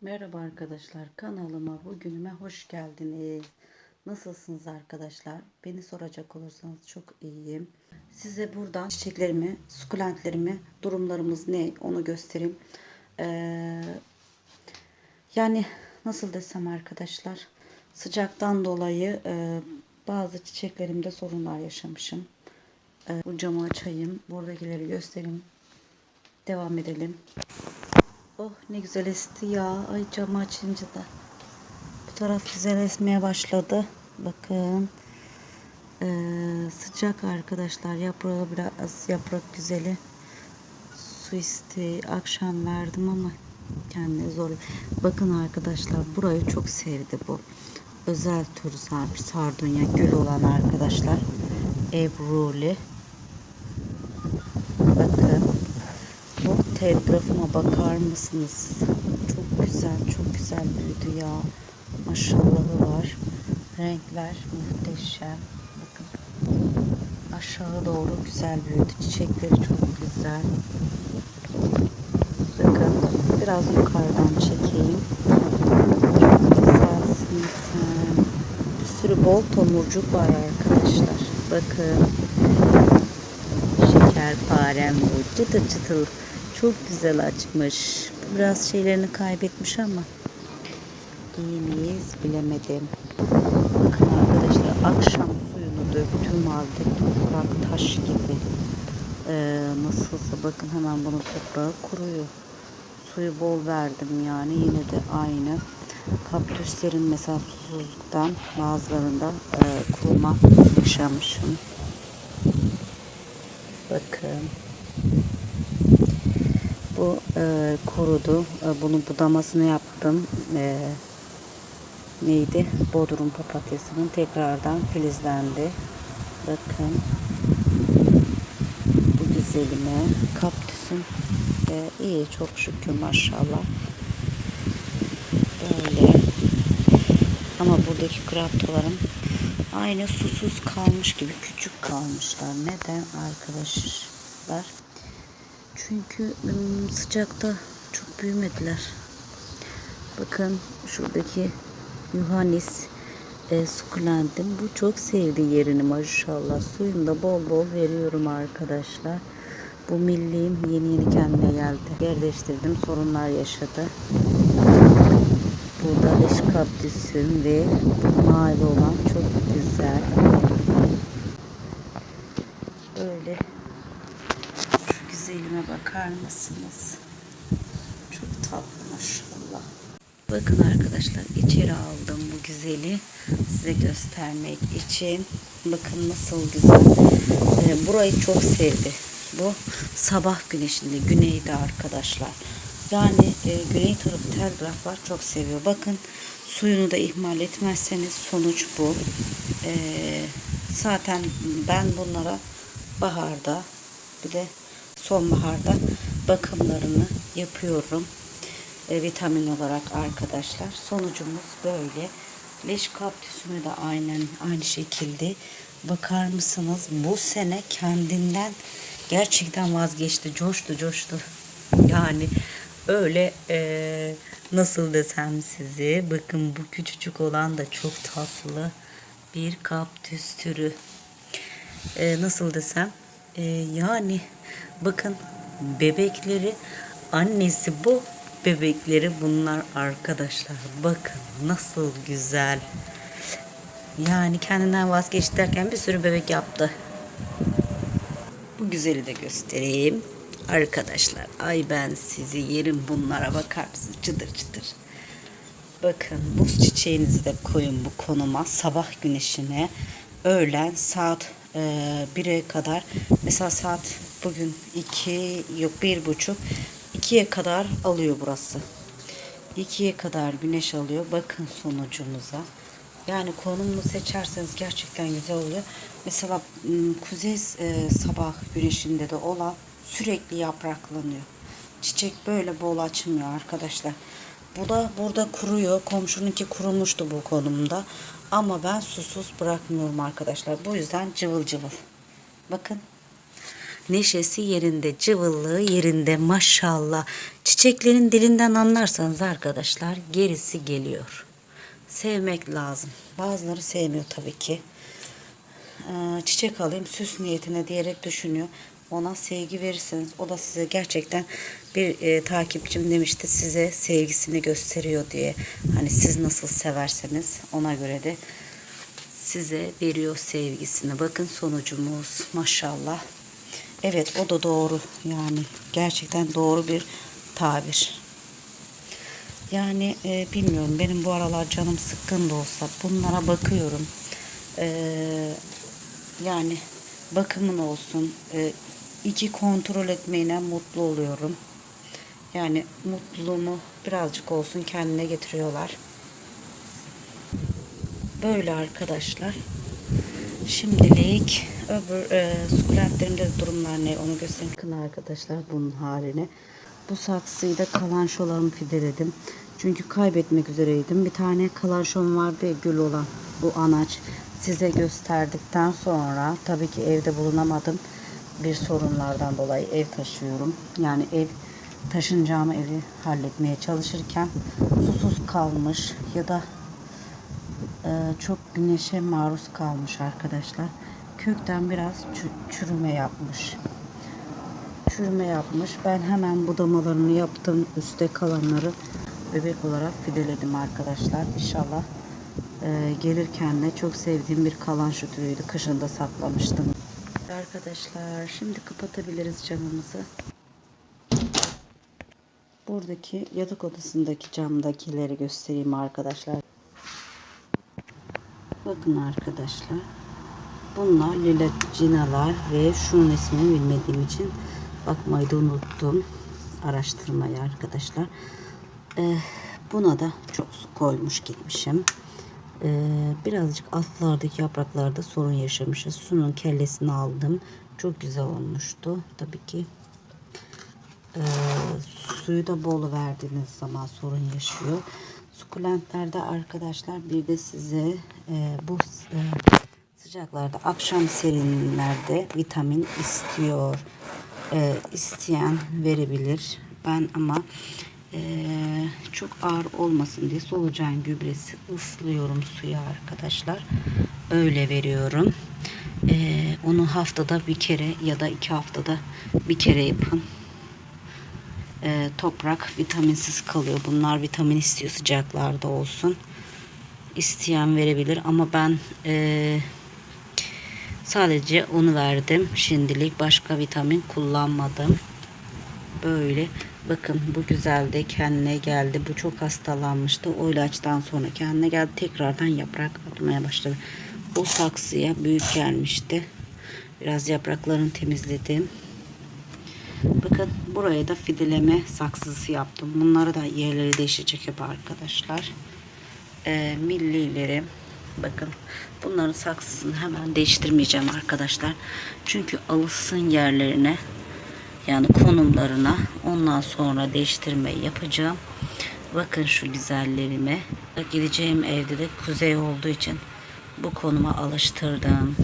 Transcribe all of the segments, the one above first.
Merhaba arkadaşlar kanalıma bugünüme hoş geldiniz. Nasılsınız arkadaşlar? Beni soracak olursanız çok iyiyim. Size buradan çiçeklerimi, sukulentlerimi, durumlarımız ne onu göstereyim. Ee, yani nasıl desem arkadaşlar sıcaktan dolayı e, bazı çiçeklerimde sorunlar yaşamışım. E, bu camı açayım. Buradakileri göstereyim. Devam edelim. Oh ne güzel esti ya. Ay camı açınca da. Bu taraf güzel esmeye başladı. Bakın. Ee, sıcak arkadaşlar. Yaprağı biraz yaprak güzeli. Su isteği akşam verdim ama kendine zor. Bakın arkadaşlar burayı çok sevdi bu. Özel tür sar- sardunya gül olan arkadaşlar. Ebruli. Bakın. Bu telgrafıma bakar mısınız? Çok güzel, çok güzel büyüdü ya. Maşallahı var. Renkler muhteşem. Bakın. Aşağı doğru güzel büyüdü. Çiçekleri çok güzel. Bakın. Biraz yukarıdan çekeyim. Çok güzelsin sen. Bir sürü bol tomurcuk var arkadaşlar. Bakın. Şekerparem bu. Çıtır çıtır. Çok güzel açmış. Biraz şeylerini kaybetmiş ama iyi miyiz bilemedim. Bakın arkadaşlar akşam suyunu döktüm halde toprak taş gibi. Ee, nasılsa bakın hemen bunun toprağı kuruyor. Suyu bol verdim yani yine de aynı. Kaktüslerin mesela susuzluktan bazılarında e, kuruma yaşamışım. Bakın. Bu e, kurudu. E, bunun budamasını yaptım. E, neydi? Bodrum papatyasının tekrardan filizlendi. Bakın. Bu güzelime. Kaktüsüm e, iyi çok şükür maşallah. Böyle. Ama buradaki kraptolarım aynı susuz kalmış gibi küçük kalmışlar. Neden arkadaşlar? Çünkü sıcakta çok büyümediler. Bakın şuradaki Yuhannis e, sukulentim. Bu çok sevdi yerini maşallah. Suyunu da bol bol veriyorum arkadaşlar. Bu milliğim yeni yeni kendine geldi. Yer değiştirdim. Sorunlar yaşadı. Burada leş kaptüsüm ve mavi olan çok güzel. Böyle şu güzelime bakar mısınız? Çok tatlı maşallah. Bakın arkadaşlar içeri aldım bu güzeli size göstermek için. Bakın nasıl güzel. Ee, burayı çok sevdi. Bu sabah güneşinde güneyde arkadaşlar. Yani e, güney tarafı telgraflar çok seviyor. Bakın suyunu da ihmal etmezseniz sonuç bu. E, zaten ben bunlara baharda bir de sonbaharda bakımlarını yapıyorum. E, vitamin olarak arkadaşlar. Sonucumuz böyle. Leş kaktüsümü de aynen aynı şekilde. Bakar mısınız? Bu sene kendinden gerçekten vazgeçti. Coştu coştu. Yani öyle e, nasıl desem size. Bakın bu küçücük olan da çok tatlı bir kaktüs türü. E, nasıl desem. E, yani bakın bebekleri annesi bu bebekleri bunlar arkadaşlar. Bakın nasıl güzel. Yani kendinden vazgeçti derken bir sürü bebek yaptı. Bu güzeli de göstereyim. Arkadaşlar ay ben sizi yerim bunlara bakar mısınız? Çıtır çıtır. Bakın buz çiçeğinizi de koyun bu konuma. Sabah güneşine öğlen saat e, 1'e kadar mesela saat bugün 2 yok bir buçuk 2'ye kadar alıyor burası. 2'ye kadar güneş alıyor. Bakın sonucumuza. Yani konumunu seçerseniz gerçekten güzel oluyor. Mesela kuzey e, sabah güneşinde de olan sürekli yapraklanıyor. Çiçek böyle bol açmıyor arkadaşlar. Bu da burada kuruyor. Komşununki kurumuştu bu konumda. Ama ben susuz bırakmıyorum arkadaşlar. Bu yüzden cıvıl cıvıl. Bakın. Neşesi yerinde, cıvıllığı yerinde maşallah. Çiçeklerin dilinden anlarsanız arkadaşlar gerisi geliyor. Sevmek lazım. Bazıları sevmiyor tabii ki. Ee, çiçek alayım süs niyetine diyerek düşünüyor. Ona sevgi verirseniz o da size gerçekten bir e, takipçim demişti size sevgisini gösteriyor diye. Hani siz nasıl severseniz ona göre de size veriyor sevgisini. Bakın sonucumuz maşallah. Evet o da doğru yani gerçekten doğru bir tabir. Yani e, bilmiyorum benim bu aralar canım sıkkın da olsa bunlara bakıyorum. Eee yani bakımın olsun. E, iki kontrol etmeyle mutlu oluyorum. Yani mutluluğumu birazcık olsun kendine getiriyorlar. Böyle arkadaşlar. Şimdilik öbür e, sukulentlerimde durumlar ne onu göstereyim. Bakın arkadaşlar bunun haline. Bu saksıyı da kalanşolarımı fideledim. Çünkü kaybetmek üzereydim. Bir tane kalanşom vardı gül olan. Bu anaç. Size gösterdikten sonra tabii ki evde bulunamadım. Bir sorunlardan dolayı ev taşıyorum. Yani ev taşınacağım evi halletmeye çalışırken susuz kalmış ya da çok güneşe maruz kalmış arkadaşlar. Kökten biraz çü- çürüme yapmış. Çürüme yapmış. Ben hemen budamalarını yaptım. Üste kalanları bebek olarak fideledim arkadaşlar. İnşallah e, gelirken de çok sevdiğim bir kalan şu türüydü. Kışında saklamıştım. Arkadaşlar şimdi kapatabiliriz camımızı. Buradaki yatak odasındaki camdakileri göstereyim arkadaşlar. Bakın arkadaşlar. Bunlar lilacinalar ve şunun ismini bilmediğim için bakmayı da unuttum. Araştırmayı arkadaşlar. Ee, buna da çok su koymuş gitmişim. Ee, birazcık altlardaki yapraklarda sorun yaşamışız. Sunun kellesini aldım. Çok güzel olmuştu. Tabii ki e, suyu da bol verdiğiniz zaman sorun yaşıyor. Sukulentlerde arkadaşlar bir de size e, bu e, sıcaklarda akşam serinlerde vitamin istiyor. E, isteyen verebilir. Ben ama e, çok ağır olmasın diye solucan gübresi ıslıyorum suya arkadaşlar. Öyle veriyorum. E, onu haftada bir kere ya da iki haftada bir kere yapın e, toprak vitaminsiz kalıyor. Bunlar vitamin istiyor sıcaklarda olsun. İsteyen verebilir ama ben e, sadece onu verdim. Şimdilik başka vitamin kullanmadım. Böyle bakın bu güzel de kendine geldi. Bu çok hastalanmıştı. O ilaçtan sonra kendine geldi. Tekrardan yaprak atmaya başladı. O saksıya büyük gelmişti. Biraz yapraklarını temizledim. Bakın buraya da fideleme saksısı yaptım. Bunları da yerleri değişecek hep arkadaşlar. Ee, millileri bakın bunların saksısını hemen değiştirmeyeceğim arkadaşlar. Çünkü alışsın yerlerine yani konumlarına ondan sonra değiştirmeyi yapacağım. Bakın şu güzellerime. Gideceğim evde de kuzey olduğu için bu konuma alıştırdım.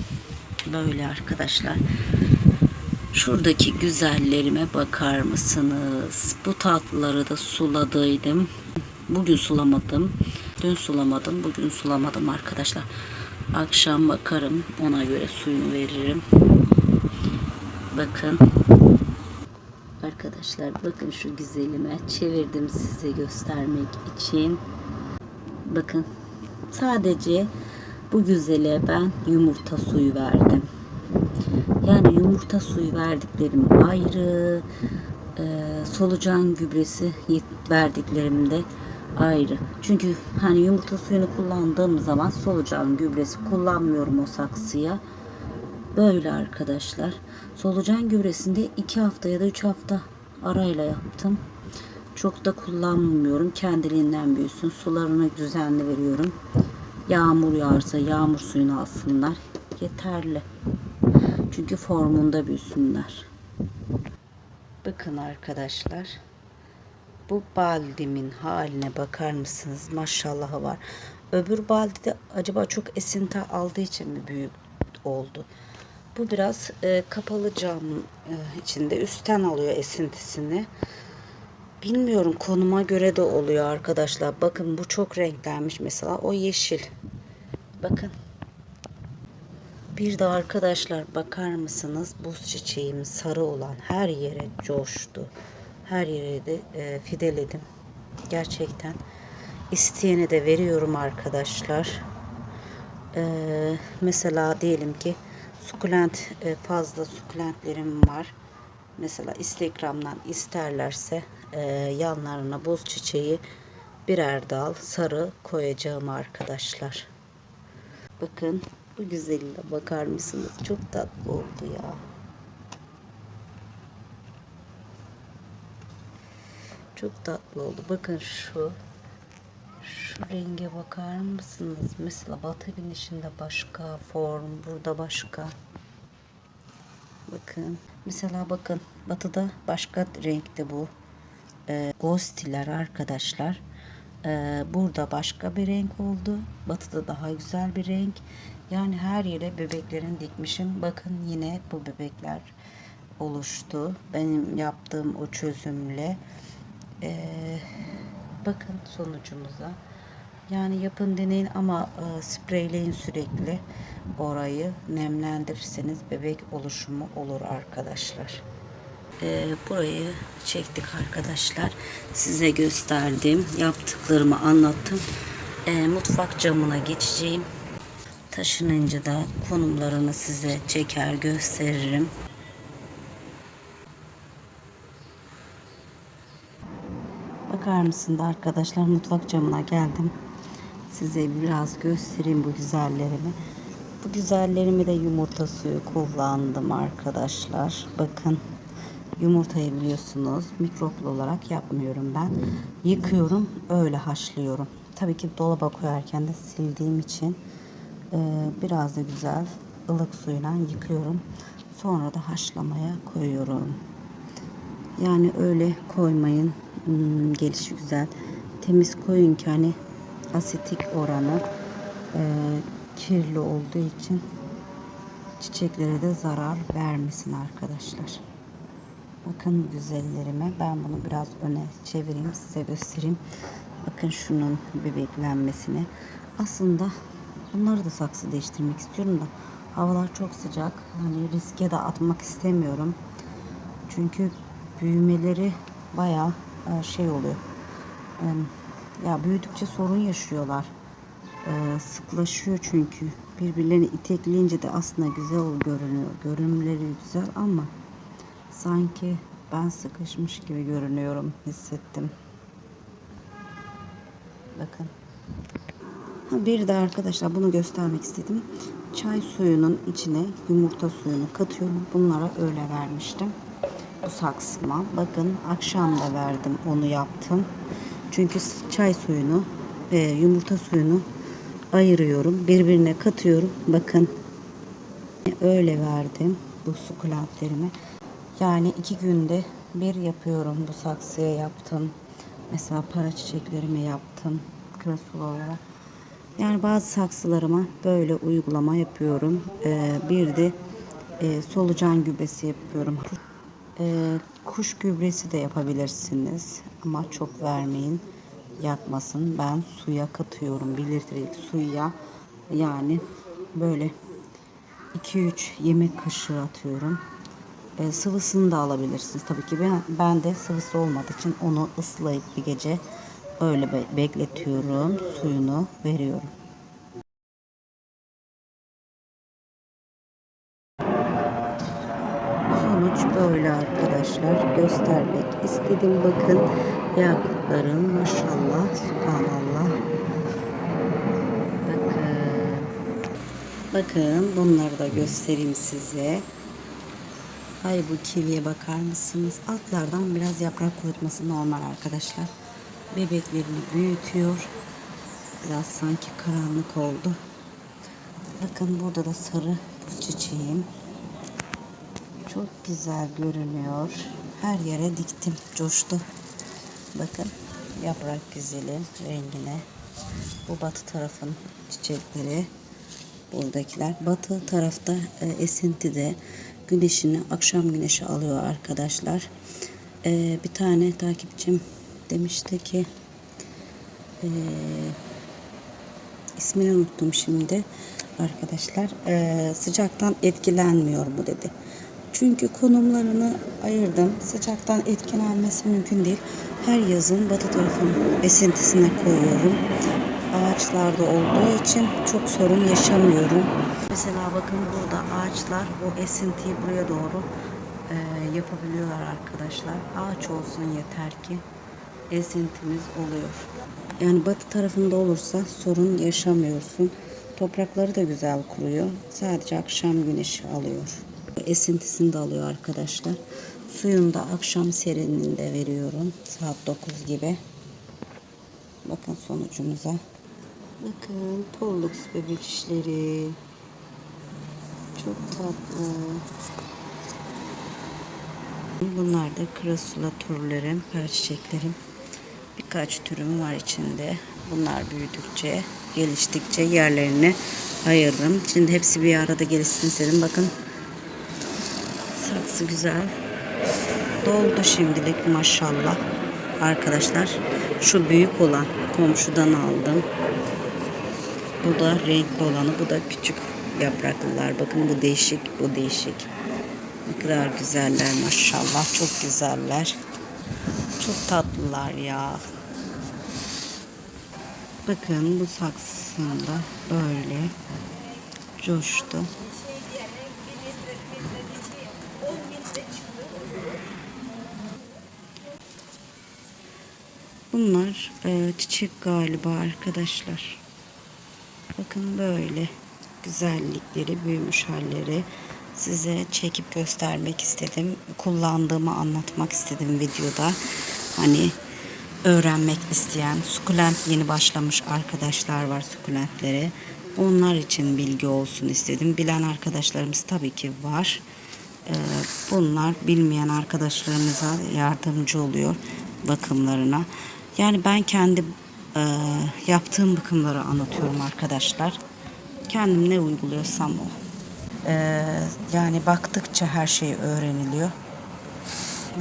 Böyle arkadaşlar. Şuradaki güzellerime bakar mısınız? Bu tatlıları da suladıydım. Bugün sulamadım. Dün sulamadım. Bugün sulamadım arkadaşlar. Akşam bakarım. Ona göre suyunu veririm. Bakın. Arkadaşlar bakın şu güzelime. Çevirdim size göstermek için. Bakın. Sadece bu güzele ben yumurta suyu verdim. Yani yumurta suyu verdiklerim ayrı, e, solucan gübresi verdiklerim de ayrı. Çünkü hani yumurta suyunu kullandığım zaman solucan gübresi kullanmıyorum o saksıya. Böyle arkadaşlar. Solucan gübresinde 2 hafta ya da 3 hafta arayla yaptım. Çok da kullanmıyorum. Kendiliğinden büyüsün. Sularını düzenli veriyorum. Yağmur yağarsa yağmur suyunu alsınlar. Yeterli. Çünkü formunda büyüsünler. Bakın arkadaşlar. Bu baldimin haline bakar mısınız? Maşallahı var. Öbür baldide acaba çok esinti aldığı için mi büyük oldu? Bu biraz e, kapalı cam e, içinde üstten alıyor esintisini. Bilmiyorum konuma göre de oluyor arkadaşlar. Bakın bu çok renklenmiş mesela. O yeşil. Bakın. Bir de arkadaşlar bakar mısınız? Buz çiçeğim sarı olan her yere coştu. Her yere de e, fideledim. Gerçekten. İsteyene de veriyorum arkadaşlar. Ee, mesela diyelim ki sukulent e, fazla sukulentlerim var. Mesela Instagram'dan isterlerse e, yanlarına buz çiçeği birer dal sarı koyacağım arkadaşlar. Bakın bu güzeline bakar mısınız? Çok tatlı oldu ya. Çok tatlı oldu. Bakın şu şu renge bakar mısınız? Mesela batı güneşinde başka form, burada başka. Bakın. Mesela bakın batıda başka renkte bu. Ee, ghostiler arkadaşlar. Ee, burada başka bir renk oldu. Batıda daha güzel bir renk. Yani her yere bebeklerin dikmişim. Bakın yine bu bebekler oluştu. Benim yaptığım o çözümle. Ee, bakın sonucumuza. Yani yapın deneyin ama e, spreyleyin sürekli orayı nemlendirirseniz bebek oluşumu olur arkadaşlar. E, burayı çektik arkadaşlar. Size gösterdim. Yaptıklarımı anlattım. E, mutfak camına geçeceğim. Taşınınca da konumlarını size çeker gösteririm. Bakar mısın da arkadaşlar mutfak camına geldim. Size biraz göstereyim bu güzellerimi. Bu güzellerimi de yumurta suyu kullandım arkadaşlar. Bakın yumurtayı biliyorsunuz mikroplu olarak yapmıyorum ben. Yıkıyorum öyle haşlıyorum. Tabii ki dolaba koyarken de sildiğim için biraz da güzel ılık suyla yıkıyorum. Sonra da haşlamaya koyuyorum. Yani öyle koymayın. Hmm, gelişi güzel. Temiz koyun ki hani asitik oranı e, kirli olduğu için çiçeklere de zarar vermesin arkadaşlar. Bakın güzellerime. Ben bunu biraz öne çevireyim size göstereyim. Bakın şunun bebeklenmesini. Aslında bunları da saksı değiştirmek istiyorum da havalar çok sıcak. Hani riske de atmak istemiyorum. Çünkü büyümeleri bayağı e, şey oluyor. Ya büyüdükçe sorun yaşıyorlar. Ee, sıklaşıyor çünkü. Birbirlerini itekleyince de aslında güzel görünüyor. Görünümleri güzel ama sanki ben sıkışmış gibi görünüyorum hissettim. Bakın. Bir de arkadaşlar bunu göstermek istedim. Çay suyunun içine yumurta suyunu katıyorum. Bunlara öyle vermiştim. Bu saksıma. Bakın akşam da verdim onu yaptım. Çünkü çay suyunu ve yumurta suyunu ayırıyorum. Birbirine katıyorum. Bakın öyle verdim bu sukulentlerimi. Yani iki günde bir yapıyorum. Bu saksıya yaptım. Mesela para çiçeklerime yaptım. Krasul olarak. Yani bazı saksılarıma böyle uygulama yapıyorum. Ee, bir de e, solucan gübresi yapıyorum. Ee, kuş gübresi de yapabilirsiniz ama çok vermeyin yakmasın. Ben suya katıyorum. 1 litrelik suya yani böyle 2-3 yemek kaşığı atıyorum. Ee, sıvısını da alabilirsiniz. Tabii ki ben, ben de sıvısı olmadığı için onu ıslayıp bir gece öyle be bekletiyorum. Suyunu veriyorum. Sonuç böyle arkadaşlar. Göstermek istedim. Bakın yakutların maşallah subhanallah. Bakın. Bakın bunları da göstereyim size. Ay bu kiviye bakar mısınız? Altlardan biraz yaprak kurutması normal arkadaşlar. Bebeklerini büyütüyor. Biraz sanki karanlık oldu. Bakın burada da sarı buz çiçeğim. Çok güzel görünüyor. Her yere diktim. Coştu. Bakın yaprak güzeli rengine. Bu batı tarafın çiçekleri. buradakiler. Batı tarafta e, esintide güneşini, akşam güneşi alıyor arkadaşlar. E, bir tane takipçim demişti ki e, ismini unuttum şimdi arkadaşlar. E, sıcaktan etkilenmiyor bu dedi. Çünkü konumlarını ayırdım. Sıcaktan etkilenmesi mümkün değil. Her yazın batı tarafın esintisine koyuyorum. Ağaçlarda olduğu için çok sorun yaşamıyorum. Mesela bakın burada ağaçlar o esintiyi buraya doğru e, yapabiliyorlar arkadaşlar. Ağaç olsun yeter ki esintimiz oluyor. Yani batı tarafında olursa sorun yaşamıyorsun. Toprakları da güzel kuruyor. Sadece akşam güneşi alıyor. Esintisini de alıyor arkadaşlar. Suyunu da akşam serinliğinde veriyorum. Saat 9 gibi. Bakın sonucumuza. Bakın pollux bebek. Çok tatlı. Bunlar da krasula türlerim, kara çiçeklerim. Birkaç türüm var içinde. Bunlar büyüdükçe, geliştikçe yerlerini ayırdım. Şimdi hepsi bir arada gelişsin istedim. Bakın saksı güzel. Doldu şimdilik maşallah. Arkadaşlar şu büyük olan komşudan aldım. Bu da renkli olanı. Bu da küçük yapraklılar. Bakın bu değişik, bu değişik. Ne kadar güzeller maşallah. Çok güzeller. Çok tatlılar ya. Bakın bu saksısında böyle coştu. Bunlar e, çiçek galiba arkadaşlar. Bakın böyle güzellikleri, büyümüş halleri size çekip göstermek istedim. Kullandığımı anlatmak istedim videoda. Hani öğrenmek isteyen sukulent yeni başlamış arkadaşlar var sukulentlere. Onlar için bilgi olsun istedim. Bilen arkadaşlarımız tabii ki var. Ee, bunlar bilmeyen arkadaşlarımıza yardımcı oluyor bakımlarına. Yani ben kendi e, yaptığım bakımları anlatıyorum arkadaşlar. Kendim ne uyguluyorsam o. Ee, yani baktıkça her şey öğreniliyor.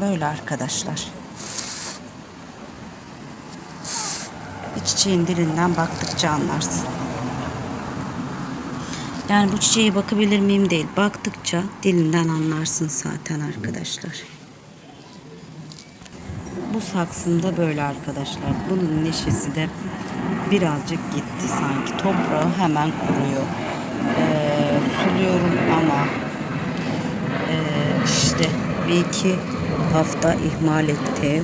Böyle arkadaşlar. Bir çiçeğin dilinden baktıkça anlarsın. Yani bu çiçeğe bakabilir miyim değil. Baktıkça dilinden anlarsın zaten arkadaşlar. Bu saksında böyle arkadaşlar. Bunun neşesi de birazcık gitti sanki. Toprağı hemen kuruyor. Ee, suluyorum ama e, işte bir iki hafta ihmal etti.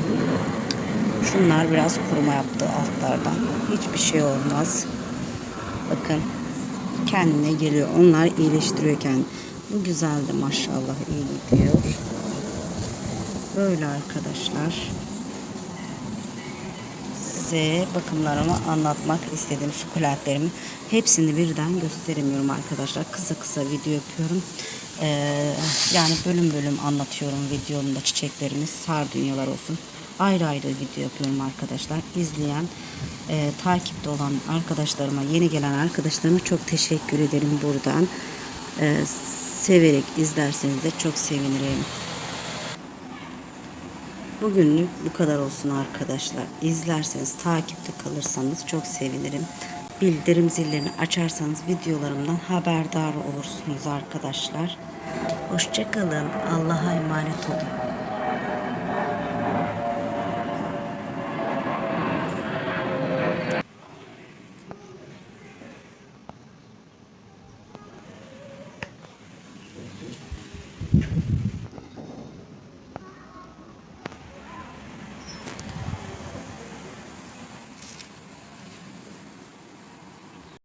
Şunlar biraz kuruma yaptı altlardan. Hiçbir şey olmaz. Bakın kendine geliyor. Onlar iyileştiriyor. Bu güzeldi maşallah iyi gidiyor. Böyle arkadaşlar. Size bakımlarımı anlatmak istedim. Sukulentlerimi. Hepsini birden gösteremiyorum arkadaşlar. Kısa kısa video yapıyorum. Ee, yani bölüm bölüm anlatıyorum videomda çiçeklerimiz. Sardunyalar olsun. Ayrı ayrı video yapıyorum arkadaşlar. İzleyen, e, takipte olan arkadaşlarıma, yeni gelen arkadaşlarıma çok teşekkür ederim buradan. Ee, severek izlerseniz de çok sevinirim. Bugünlük bu kadar olsun arkadaşlar. İzlerseniz, takipte kalırsanız çok sevinirim. Bildirim zillerini açarsanız videolarımdan haberdar olursunuz arkadaşlar. Hoşçakalın. Allah'a emanet olun.